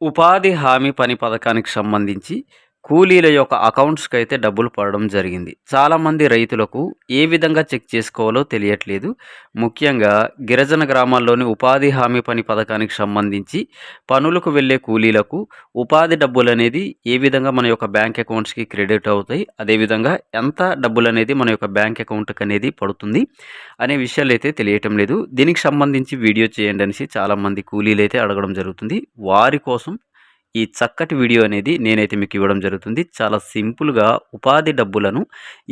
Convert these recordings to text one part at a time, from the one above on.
ఉపాధి హామీ పని పథకానికి సంబంధించి కూలీల యొక్క అకౌంట్స్కి అయితే డబ్బులు పడడం జరిగింది. చాలామంది రైతులకు ఏ విధంగా చెక్ చేసుకోవాలో తెలియట్లేదు. ముఖ్యంగా గిరిజన గ్రామాల్లోని ఉపాధి హామీ పని పథకానికి సంబంధించి పనులకు వెళ్ళే కూలీలకు ఉపాధి డబ్బులు అనేది ఏ విధంగా మన యొక్క బ్యాంక్ అకౌంట్స్కి క్రెడిట్ అవుతాయి అదేవిధంగా ఎంత డబ్బులు అనేది మన యొక్క బ్యాంక్ అకౌంట్కి అనేది పడుతుంది అనే విషయాలు అయితే తెలియటం లేదు. దీనికి సంబంధించి వీడియో చేయండి అనేసి చాలామంది కూలీలు అయితే అడగడం జరుగుతుంది. వారి కోసం ఈ చక్కటి వీడియో అనేది నేనైతే మీకు ఇవ్వడం జరుగుతుంది. చాలా సింపుల్గా ఉపాధి డబ్బులను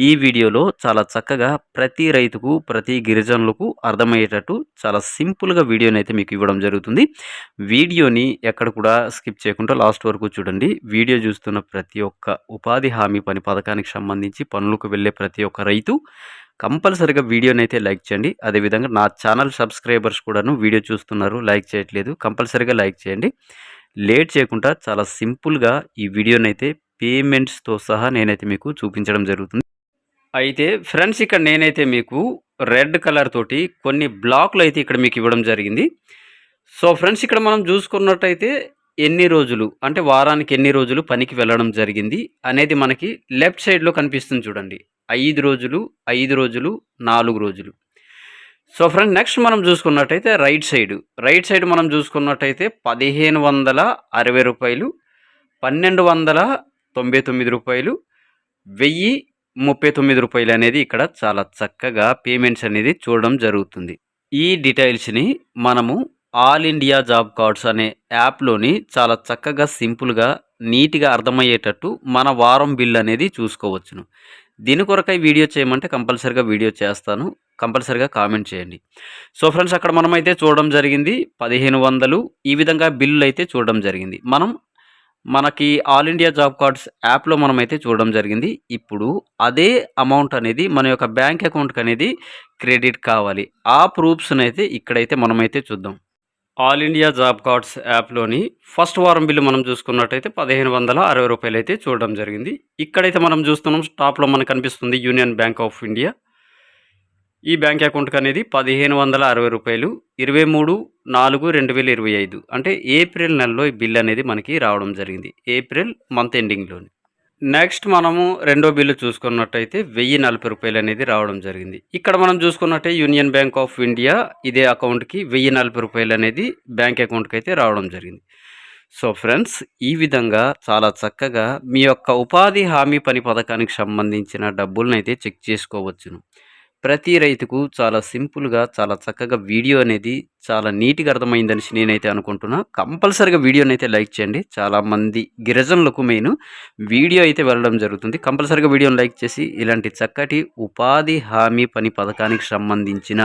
ఈ వీడియోలో చాలా చక్కగా ప్రతి రైతుకు ప్రతి గిరిజనులకు అర్థమయ్యేటట్టు చాలా సింపుల్గా వీడియోని అయితే మీకు ఇవ్వడం జరుగుతుంది. వీడియోని ఎక్కడ కూడా స్కిప్ చేయకుండా లాస్ట్ వరకు చూడండి. వీడియో చూస్తున్న ప్రతి ఒక్క ఉపాధి హామీ పని పథకానికి సంబంధించి పనులకు వెళ్ళే ప్రతి ఒక్క రైతు కంపల్సరిగా వీడియోని అయితే లైక్ చేయండి. అదేవిధంగా నా ఛానల్ సబ్స్క్రైబర్స్ కూడాను వీడియో చూస్తున్నారు లైక్ చేయట్లేదు కంపల్సరిగా లైక్ చేయండి. లేట్ చేయకుండా చాలా సింపుల్గా ఈ వీడియోని అయితే పేమెంట్స్తో సహా నేనైతే మీకు చూపించడం జరుగుతుంది. అయితే ఫ్రెండ్స్ ఇక్కడ నేనైతే మీకు రెడ్ కలర్ తోటి కొన్ని బ్లాక్లు అయితే ఇక్కడ మీకు ఇవ్వడం జరిగింది. సో ఫ్రెండ్స్ ఇక్కడ మనం చూసుకున్నట్టయితే ఎన్ని రోజులు అంటే వారానికి ఎన్ని రోజులు పనికి వెళ్ళడం జరిగింది అనేది మనకి లెఫ్ట్ సైడ్లో కనిపిస్తుంది చూడండి. ఐదు రోజులు ఐదు రోజులు నాలుగు రోజులు. సో ఫ్రెండ్ నెక్స్ట్ మనం చూసుకున్నట్టయితే రైట్ సైడ్. రైట్ సైడ్ మనం చూసుకున్నట్టయితే పదిహేను వందల అరవై రూపాయలు పన్నెండు వందల తొంభై తొమ్మిది రూపాయలు వెయ్యి ముప్పై తొమ్మిది రూపాయలు అనేది ఇక్కడ చాలా చక్కగా పేమెంట్స్ అనేది చూడడం జరుగుతుంది. ఈ డీటెయిల్స్ని మనము ఆల్ ఇండియా జాబ్ కార్డ్స్ అనే యాప్లోని చాలా చక్కగా సింపుల్గా నీట్గా అర్థమయ్యేటట్టు మన వారం బిల్ అనేది చూసుకోవచ్చును. దీని కొరకై వీడియో చేయమంటే కంపల్సరిగా వీడియో చేస్తాను. కంపల్సరిగా కామెంట్ చేయండి. సో ఫ్రెండ్స్ అక్కడ మనమైతే చూడడం జరిగింది పదిహేను వందలు. ఈ విధంగా బిల్లు అయితే చూడడం జరిగింది. మనం మనకి ఆల్ ఇండియా జాబ్ కార్డ్స్ యాప్లో మనం అయితే చూడడం జరిగింది. ఇప్పుడు అదే అమౌంట్ అనేది మన యొక్క బ్యాంక్ అకౌంట్కి అనేది క్రెడిట్ కావాలి. ఆ ప్రూఫ్స్ని అయితే ఇక్కడైతే మనమైతే చూద్దాం. ఆల్ ఇండియా జాబ్ కార్డ్స్ యాప్లోని ఫస్ట్ వారం బిల్లు మనం చూసుకున్నట్టయితే పదిహేను వందల అరవై రూపాయలు అయితే చూడడం జరిగింది. ఇక్కడైతే మనం చూస్తున్నాం టాప్లో మనకు కనిపిస్తుంది యూనియన్ బ్యాంక్ ఆఫ్ ఇండియా. ఈ బ్యాంక్ అకౌంట్కి అనేది పదిహేను వందల అరవై రూపాయలు ఇరవై మూడు నాలుగు రెండు వేల ఇరవై ఐదు. అంటే ఏప్రిల్ నెలలో ఈ బిల్ అనేది మనకి రావడం జరిగింది. April month ఎండింగ్లోని. నెక్స్ట్ మనము రెండో బిల్లు చూసుకున్నట్టయితే వెయ్యి నలభై రూపాయలు అనేది రావడం జరిగింది. ఇక్కడ మనం చూసుకున్నట్టే యూనియన్ బ్యాంక్ ఆఫ్ ఇండియా ఇదే అకౌంట్కి వెయ్యి నలభై రూపాయలు అనేది బ్యాంక్ అకౌంట్కి అయితే రావడం జరిగింది. సో ఫ్రెండ్స్ ఈ విధంగా చాలా చక్కగా మీ యొక్క ఉపాధి హామీ పని పథకానికి సంబంధించిన డబ్బులను అయితే చెక్ చేసుకోవచ్చును. ప్రతి రైతుకు చాలా సింపుల్గా చాలా చక్కగా వీడియో అనేది చాలా నీట్గా అర్థమైందని నేనైతే అనుకుంటున్నా. కంపల్సరీగా వీడియోని అయితే లైక్ చేయండి. చాలామంది గిరిజనులకు మెయిన్ వీడియో అయితే వెళ్ళడం జరుగుతుంది. కంపల్సరీగా వీడియోని లైక్ చేసి ఇలాంటి చక్కటి ఉపాధి హామీ పని పథకానికి సంబంధించిన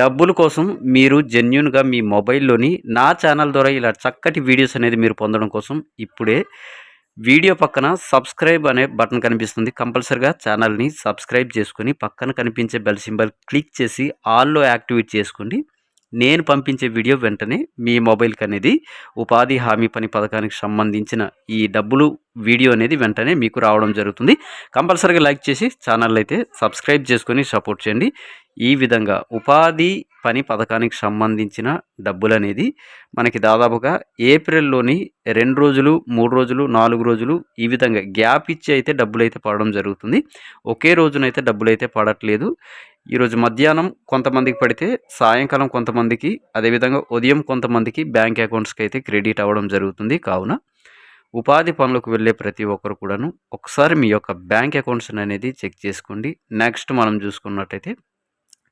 డబ్బుల కోసం మీరు జెన్యున్గా మీ మొబైల్లోని నా ఛానల్ ద్వారా ఇలా చక్కటి వీడియోస్ అనేది మీరు పొందడం కోసం ఇప్పుడే వీడియో పక్కన సబ్స్క్రైబ్ అనే బటన్ కనిపిస్తుంది. కంపల్సరిగా ఛానల్ని సబ్స్క్రైబ్ చేసుకొని పక్కన కనిపించే బెల్ సింబల్ క్లిక్ చేసి ఆల్లో యాక్టివేట్ చేసుకోండి. నేను పంపించే వీడియో వెంటనే మీ మొబైల్కి అనేది ఉపాధి హామీ పని పథకానికి సంబంధించిన ఈ డబ్బులు వీడియో అనేది వెంటనే మీకు రావడం జరుగుతుంది. కంపల్సరీగా లైక్ చేసి ఛానల్ అయితే సబ్స్క్రైబ్ చేసుకొని సపోర్ట్ చేయండి. ఈ విధంగా ఉపాధి పని పథకానికి సంబంధించిన డబ్బులు అనేది మనకి దాదాపుగా ఏప్రిల్లోని రెండు రోజులు మూడు రోజులు నాలుగు రోజులు ఈ విధంగా గ్యాప్ ఇచ్చి అయితే డబ్బులు అయితే పడడం జరుగుతుంది. ఒకే రోజునైతే డబ్బులు అయితే పడట్లేదు. ఈరోజు మధ్యాహ్నం కొంతమందికి పడితే సాయంకాలం కొంతమందికి అదేవిధంగా ఉదయం కొంతమందికి బ్యాంక్ అకౌంట్స్కి అయితే క్రెడిట్ అవ్వడం జరుగుతుంది. కావున ఉపాధి పనులకు వెళ్ళే ప్రతి ఒక్కరు కూడాను ఒకసారి మీ యొక్క బ్యాంక్ అకౌంట్స్ అనేది చెక్ చేసుకోండి. నెక్స్ట్ మనం చూసుకున్నట్టయితే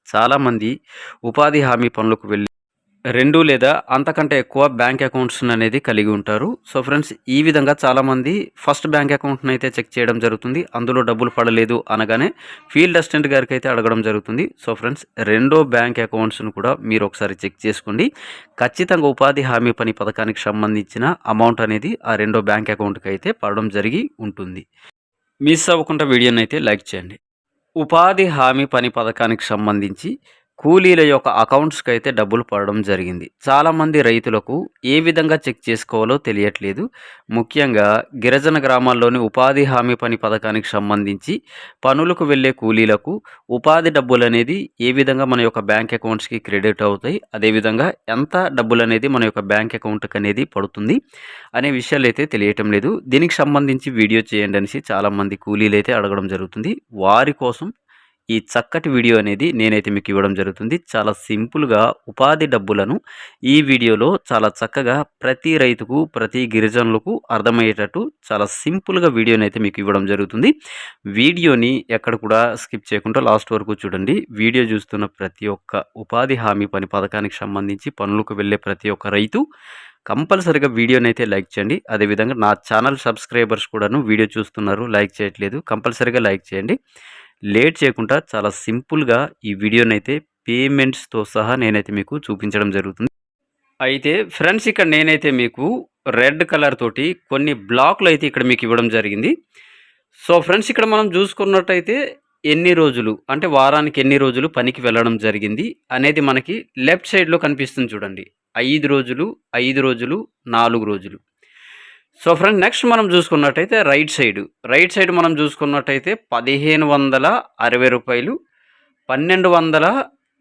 చాలామంది ఉపాధి హామీ పనులకు వెళ్ళి రెండు లేదా అంతకంటే ఎక్కువ బ్యాంక్ అకౌంట్స్ అనేది కలిగి ఉంటారు. సో ఫ్రెండ్స్ ఈ విధంగా చాలామంది ఫస్ట్ బ్యాంక్ అకౌంట్ని అయితే చెక్ చేయడం జరుగుతుంది. అందులో డబ్బులు పడలేదు అనగానే ఫీల్డ్ అసిస్టెంట్ గారికి అయితే అడగడం జరుగుతుంది. సో ఫ్రెండ్స్ రెండో బ్యాంక్ అకౌంట్స్ను కూడా మీరు ఒకసారి చెక్ చేసుకోండి. ఖచ్చితంగా ఉపాధి హామీ పని పథకానికి సంబంధించిన అమౌంట్ అనేది ఆ రెండో బ్యాంక్ అకౌంట్కి అయితే పడడం జరిగి ఉంటుంది. మిస్ అవ్వకుండా వీడియోని అయితే లైక్ చేయండి. ఉపాధి హామీ పని పథకానికి సంబంధించి కూలీల యొక్క అకౌంట్స్కి అయితే డబ్బులు పడడం జరిగింది. చాలామంది రైతులకు ఏ విధంగా చెక్ చేసుకోవాలో తెలియట్లేదు. ముఖ్యంగా గిరిజన గ్రామాల్లోని ఉపాధి హామీ పని పథకానికి సంబంధించి పనులకు వెళ్ళే కూలీలకు ఉపాధి డబ్బులు అనేది ఏ విధంగా మన యొక్క బ్యాంక్ అకౌంట్స్కి క్రెడిట్ అవుతాయి అదేవిధంగా ఎంత డబ్బులు అనేది మన యొక్క బ్యాంక్ అకౌంట్కి అనేది పడుతుంది అనే విషయాలు అయితే తెలియటం లేదు. దీనికి సంబంధించి వీడియో చేయండి అనేసి చాలామంది కూలీలు అయితే అడగడం జరుగుతుంది. వారి కోసం ఈ చక్కటి వీడియో అనేది నేనైతే మీకు ఇవ్వడం జరుగుతుంది. చాలా సింపుల్గా ఉపాధి డబ్బులను ఈ వీడియోలో చాలా చక్కగా ప్రతి రైతుకు ప్రతి గిరిజనులకు అర్థమయ్యేటట్టు చాలా సింపుల్గా వీడియోని అయితే మీకు ఇవ్వడం జరుగుతుంది. వీడియోని ఎక్కడ కూడా స్కిప్ చేయకుండా లాస్ట్ వరకు చూడండి. వీడియో చూస్తున్న ప్రతి ఒక్క ఉపాధి హామీ పని పథకానికి సంబంధించి పనులకు వెళ్ళే ప్రతి ఒక్క రైతు కంపల్సరిగా వీడియోని అయితే లైక్ చేయండి. అదేవిధంగా నా ఛానల్ సబ్స్క్రైబర్స్ కూడాను వీడియో చూస్తున్నారు లైక్ చేయట్లేదు కంపల్సరిగా లైక్ చేయండి. లేట్ చేయకుండా చాలా సింపుల్గా ఈ వీడియోనైతే పేమెంట్స్తో సహా నేనైతే మీకు చూపించడం జరుగుతుంది. అయితే ఫ్రెండ్స్ ఇక్కడ నేనైతే మీకు రెడ్ కలర్ తోటి కొన్ని బ్లాక్లు అయితే ఇక్కడ మీకు ఇవ్వడం జరిగింది. సో ఫ్రెండ్స్ ఇక్కడ మనం చూసుకున్నట్టయితే ఎన్ని రోజులు అంటే వారానికి ఎన్ని రోజులు పనికి వెళ్ళడం జరిగింది అనేది మనకి లెఫ్ట్ సైడ్లో కనిపిస్తుంది చూడండి. ఐదు రోజులు ఐదు రోజులు నాలుగు రోజులు. సో ఫ్రెండ్ నెక్స్ట్ మనం చూసుకున్నట్టయితే రైట్ సైడ్. రైట్ సైడ్ మనం చూసుకున్నట్టయితే పదిహేను వందల అరవై రూపాయలు పన్నెండు వందల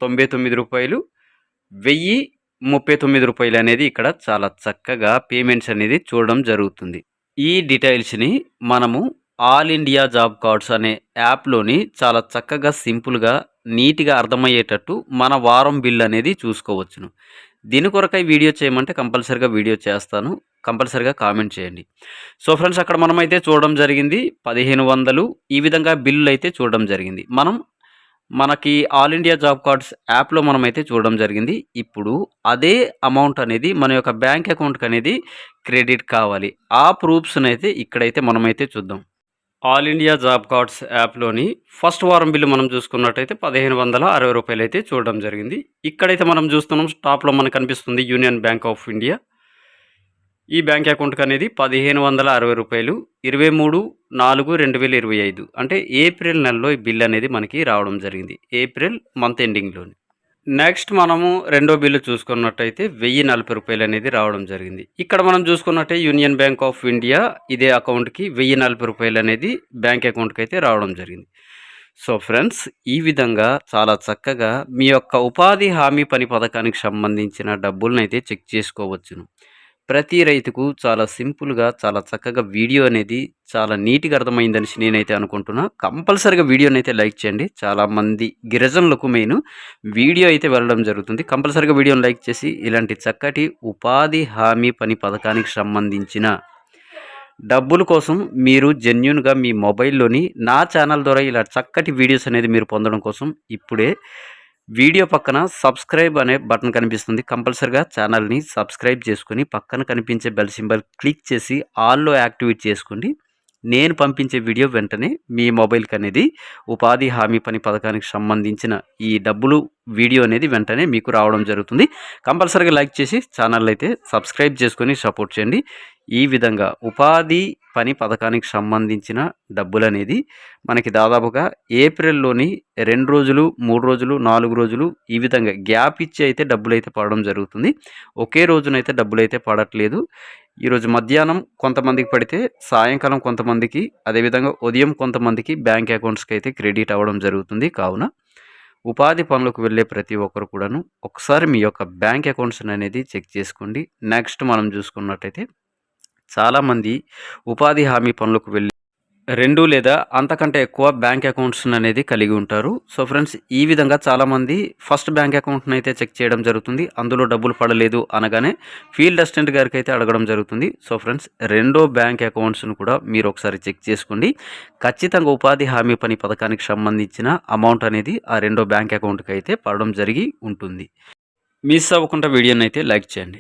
తొంభై తొమ్మిది రూపాయలు వెయ్యి ముప్పై తొమ్మిది రూపాయలు అనేది ఇక్కడ చాలా చక్కగా పేమెంట్స్ అనేది చూడడం జరుగుతుంది. ఈ డీటెయిల్స్ని మనము ఆల్ ఇండియా జాబ్ కార్డ్స్ అనే యాప్లోని చాలా చక్కగా సింపుల్గా నీట్గా అర్థమయ్యేటట్టు మన వారం బిల్ అనేది చూసుకోవచ్చును. దీని కొరకై వీడియో చేయమంటే కంపల్సరిగా వీడియో చేస్తాను. కంపల్సరిగా కామెంట్ చేయండి. సో ఫ్రెండ్స్ అక్కడ మనమైతే చూడడం జరిగింది పదిహేను వందలు. ఈ విధంగా బిల్లు అయితే చూడడం జరిగింది. మనం మనకి ఆల్ ఇండియా జాబ్ కార్డ్స్ యాప్లో మనమైతే చూడడం జరిగింది. ఇప్పుడు అదే అమౌంట్ అనేది మన యొక్క బ్యాంక్ అకౌంట్కి అనేది క్రెడిట్ కావాలి. ఆ ప్రూఫ్స్ని అయితే ఇక్కడైతే మనమైతే చూద్దాం. ఆల్ ఇండియా జాబ్ కార్డ్స్ యాప్లోని ఫస్ట్ వారం బిల్లు మనం చూసుకున్నట్టయితే పదిహేను వందల అరవై రూపాయలు అయితే చూడడం జరిగింది. ఇక్కడైతే మనం చూస్తున్నాం టాప్లో మనకు కనిపిస్తుంది యూనియన్ బ్యాంక్ ఆఫ్ ఇండియా. ఈ బ్యాంక్ అకౌంట్కి అనేది పదిహేను వందల అరవై రూపాయలు ఇరవై మూడు నాలుగు రెండు వేల ఇరవై ఐదు. అంటే ఏప్రిల్ నెలలో ఈ బిల్ అనేది మనకి రావడం జరిగింది. April month ఎండింగ్లోని. నెక్స్ట్ మనము రెండో బిల్లు చూసుకున్నట్టయితే వెయ్యి నలభై రూపాయలు అనేది రావడం జరిగింది. ఇక్కడ మనం చూసుకున్నట్టే యూనియన్ బ్యాంక్ ఆఫ్ ఇండియా ఇదే అకౌంట్కి వెయ్యి నలభై రూపాయలు అనేది బ్యాంక్ అకౌంట్కి అయితే రావడం జరిగింది. సో ఫ్రెండ్స్ ఈ విధంగా చాలా చక్కగా మీ యొక్క ఉపాధి హామీ పని పథకానికి సంబంధించిన డబ్బులను అయితే చెక్ చేసుకోవచ్చును. ప్రతి రైతుకు చాలా సింపుల్గా చాలా చక్కగా వీడియో అనేది చాలా నీట్గా అర్థమైందని నేనైతే అనుకుంటున్నా. కంపల్సరిగా వీడియోని అయితే లైక్ చేయండి. చాలామంది గిరిజనులకు మెయిన్ వీడియో అయితే వెళ్ళడం జరుగుతుంది. కంపల్సరిగా వీడియోని లైక్ చేసి ఇలాంటి చక్కటి ఉపాధి హామీ పని పథకానికి సంబంధించిన డబ్బుల కోసం మీరు జెన్యున్గా మీ మొబైల్లోని నా ఛానల్ ద్వారా ఇలా చక్కటి వీడియోస్ అనేది మీరు పొందడం కోసం ఇప్పుడే వీడియో పక్కన సబ్స్క్రైబ్ అనే బటన్ కనిపిస్తుంది. కంపల్సరిగా ఛానల్ని సబ్స్క్రైబ్ చేసుకుని పక్కన కనిపించే బెల్ సింబల్ క్లిక్ చేసి ఆల్లో యాక్టివేట్ చేసుకోండి. నేను పంపించే వీడియో వెంటనే మీ మొబైల్కి అనేది ఉపాధి హామీ పని పథకానికి సంబంధించిన ఈ డబ్బులు వీడియో అనేది వెంటనే మీకు రావడం జరుగుతుంది. కంపల్సరీగా లైక్ చేసి ఛానల్ అయితే సబ్స్క్రైబ్ చేసుకొని సపోర్ట్ చేయండి. ఈ విధంగా ఉపాధి పని పథకానికి సంబంధించిన డబ్బులు అనేది మనకి దాదాపుగా ఏప్రిల్లోని రెండు రోజులు మూడు రోజులు నాలుగు రోజులు ఈ విధంగా గ్యాప్ ఇచ్చి అయితే డబ్బులు అయితే పడడం జరుగుతుంది. ఒకే రోజునైతే డబ్బులు అయితే పడట్లేదు. ఈరోజు మధ్యాహ్నం కొంతమందికి పడితే సాయంకాలం కొంతమందికి అదేవిధంగా ఉదయం కొంతమందికి బ్యాంక్ అకౌంట్స్కి అయితే క్రెడిట్ అవ్వడం జరుగుతుంది. కావున ఉపాధి పనులకు వెళ్ళే ప్రతి ఒక్కరు కూడాను ఒకసారి మీ యొక్క బ్యాంక్ అకౌంట్స్ అనేది చెక్ చేసుకోండి. నెక్స్ట్ మనం చూసుకున్నట్టయితే చాలామంది ఉపాధి హామీ పనులకు వెళ్ళి రెండు లేదా అంతకంటే ఎక్కువ బ్యాంక్ అకౌంట్స్ అనేది కలిగి ఉంటారు. సో ఫ్రెండ్స్ ఈ విధంగా చాలామంది ఫస్ట్ బ్యాంక్ అకౌంట్ని అయితే చెక్ చేయడం జరుగుతుంది. అందులో డబ్బులు పడలేదు అనగానే ఫీల్డ్ అసిస్టెంట్ గారికి అయితే అడగడం జరుగుతుంది. సో ఫ్రెండ్స్ రెండో బ్యాంక్ అకౌంట్స్ను కూడా మీరు ఒకసారి చెక్ చేసుకోండి. ఖచ్చితంగా ఉపాధి హామీ పని పథకానికి సంబంధించిన అమౌంట్ అనేది ఆ రెండో బ్యాంక్ అకౌంట్కి అయితే పడడం జరిగి ఉంటుంది. మిస్ అవ్వకుండా వీడియోని అయితే లైక్ చేయండి.